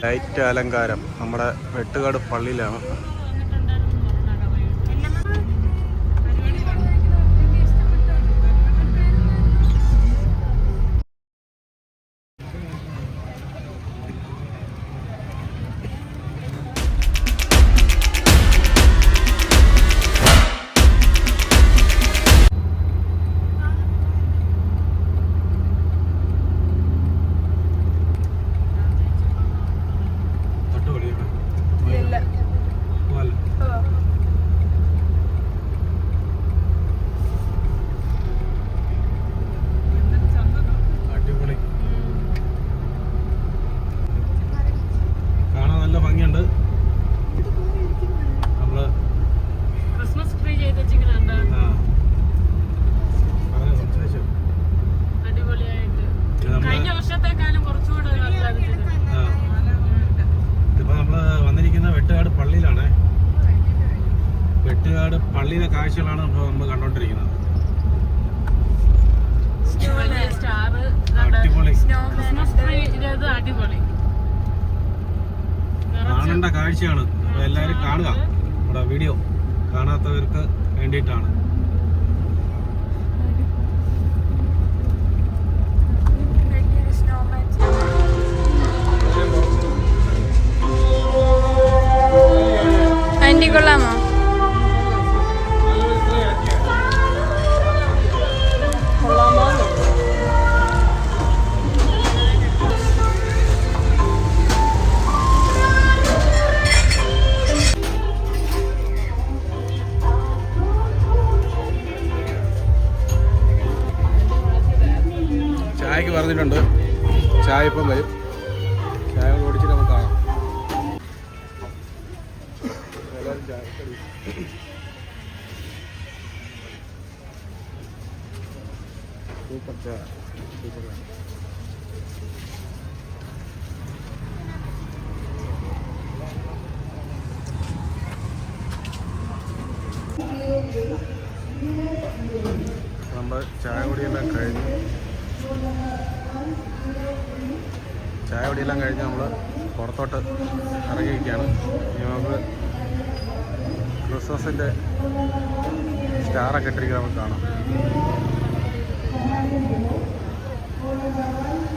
Light അലങ്കാരം നമ്മുടെ വെട്ടുകാട് പള്ളിയിലാണ്. ഇപ്പോൾ നമ്മൾ കണ്ടോണ്ടിരിക്കുന്നത്. കാണേണ്ട കാഴ്ചയാണ് എല്ലാരും എല്ലാവരും കാണുക. നമ്മുടെ വീഡിയോ കാണാത്തവർക്ക് വേണ്ടിയിട്ടാണ്. സൂപ്പർ നമ്മൾ ചായ കുടിയെല്ലാം കഴിഞ്ഞു. ചായ കുടിയെല്ലാം കഴിഞ്ഞ് നമ്മൾ പുറത്തോട്ട് ഇറങ്ങിയിരിക്കുകയാണ്. ഇനി നമുക്ക് ക്രിസ്മസിന്റെ സ്റ്റാറൊക്കെ ഇട്ടിരിക്കുന്നത് നമുക്ക് കാണാം. Thank you.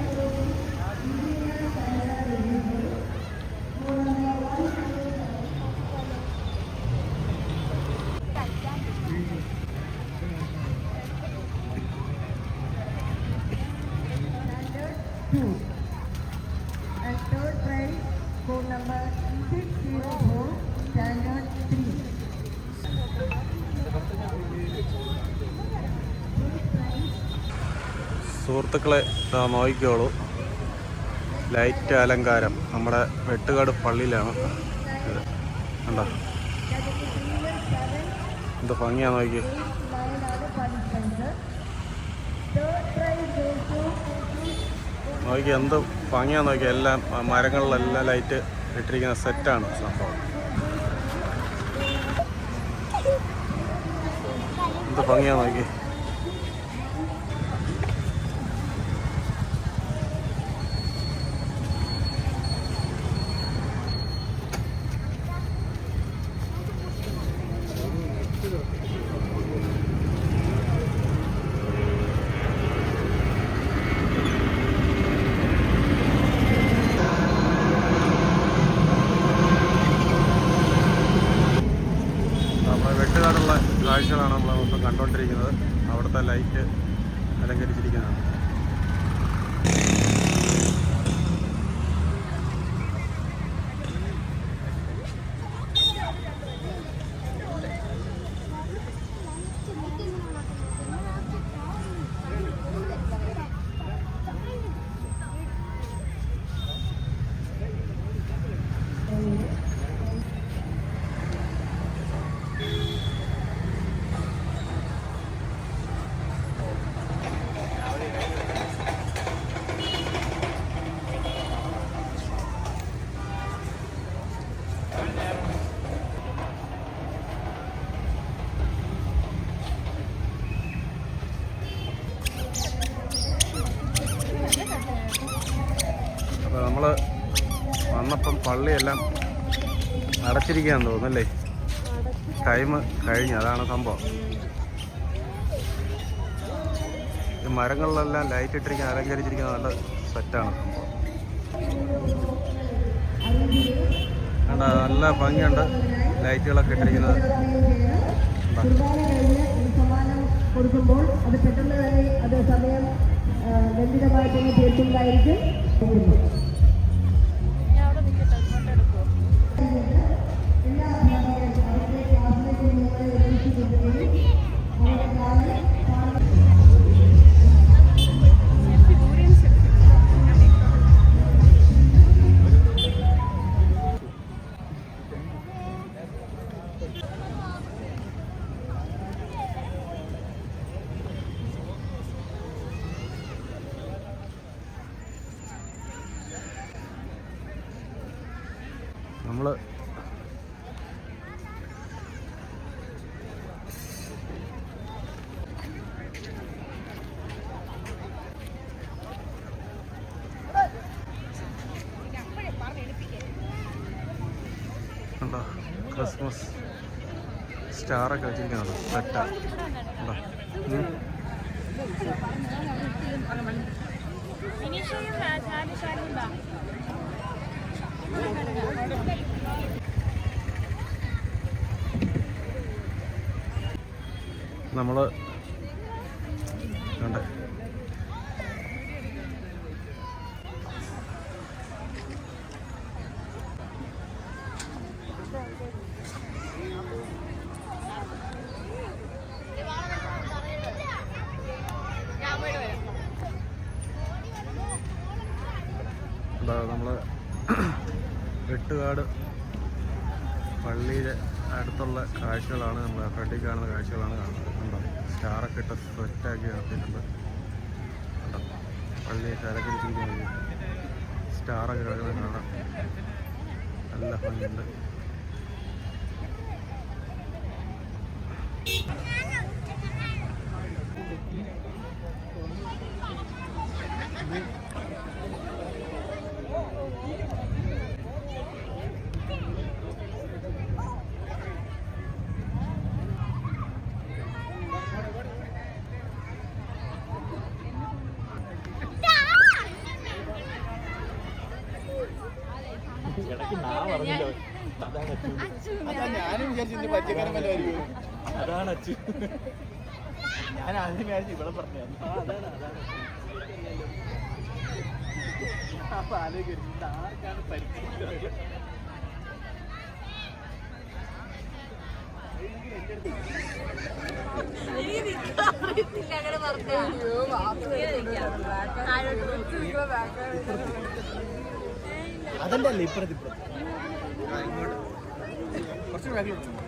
സുഹൃത്തുക്കളെ ഇതാ നോക്കിക്കോളൂ. ലൈറ്റ് അലങ്കാരം. നമ്മുടെ വെട്ടുകാട് പള്ളിയിലാണ്. കണ്ടോ? എന്ത് ഭംഗിയാ നോക്കി നോക്കി എന്ത് ഭംഗിയാ നോക്കി എല്ലാം മരങ്ങളിലെല്ലാം ലൈറ്റ് ഇട്ടിരിക്കുന്ന സെറ്റാണ് സംഭവം. എന്ത് ഭംഗിയാ നോക്കി നമ്മുടെ വെട്ടുകാടുള്ള കാഴ്ചകളാണ് നമ്മൾ ഇപ്പം കണ്ടുകൊണ്ടിരിക്കുന്നത് അവിടുത്തെ ലൈറ്റ് അലങ്കരിച്ചിരിക്കുന്നതാണ് പള്ളിയെല്ലാം അടച്ചിരിക്കാന്ന് തോന്നുന്നല്ലേ? ടൈം കഴിഞ്ഞു അതാണ് സംഭവം. ഈ മരങ്ങളിലെല്ലാം ലൈറ്റ് ഇട്ടിരിക്കുന്ന അലങ്കരിച്ചിരിക്കുന്ന നല്ല സെറ്റാണ് സംഭവം. കണ്ടോ നല്ല ഭംഗിയുണ്ട് ലൈറ്റുകളൊക്കെ ഇട്ടിരിക്കുന്നത്. കൊടുക്കുമ്പോൾ അത് പെട്ടെന്ന് തന്നെ അത് സമയം ആ, ബന്ധിതമായിട്ട് തന്നെ തീർക്കുന്നതായിരിക്കും ക്രിസ്മസ് സ്റ്റാറൊക്കെ വെച്ചിരിക്കുന്നത് സെറ്റാ കണ്ടോ ഉം. നമ്മൾ കണ്ടേ എന്താ നമ്മൾ വെട്ടുകാട് പള്ളിയുടെ അടുത്തുള്ള കാഴ്ചകളാണ് നമ്മൾ ഫ്രണ്ടിൽ കാണുന്ന കാഴ്ചകളാണ് കാണുന്നത്. കണ്ടോ? സ്റ്റാറൊക്കെ ഇട്ട് സെറ്റാക്കി നടത്തിയിട്ടുണ്ട്. കണ്ടോ? പള്ളിയൊക്കെ അലങ്കരിച്ചിരിക്കുന്നത് സ്റ്റാറൊക്കെ കിടക്കുന്നത് കാണാം. നല്ല ഭംഗിയുണ്ട്. ഞാനും വിചാരിച്ചു ഇന്ന് പച്ചക്കറി വല്ലതായിരിക്കും അതാണ് അച്ചു ഞാൻ ആദ്യം വിചാരിച്ചു ഇവിടെ പറഞ്ഞു അപ്പൊ ആലോചിക്കും ആർക്കാണ് പരിചയം അതല്ലേ ഇപ്പുറത്ത് ഇപ്പുറത്ത്? കുറച്ച് ബാക്കിലോട്ട്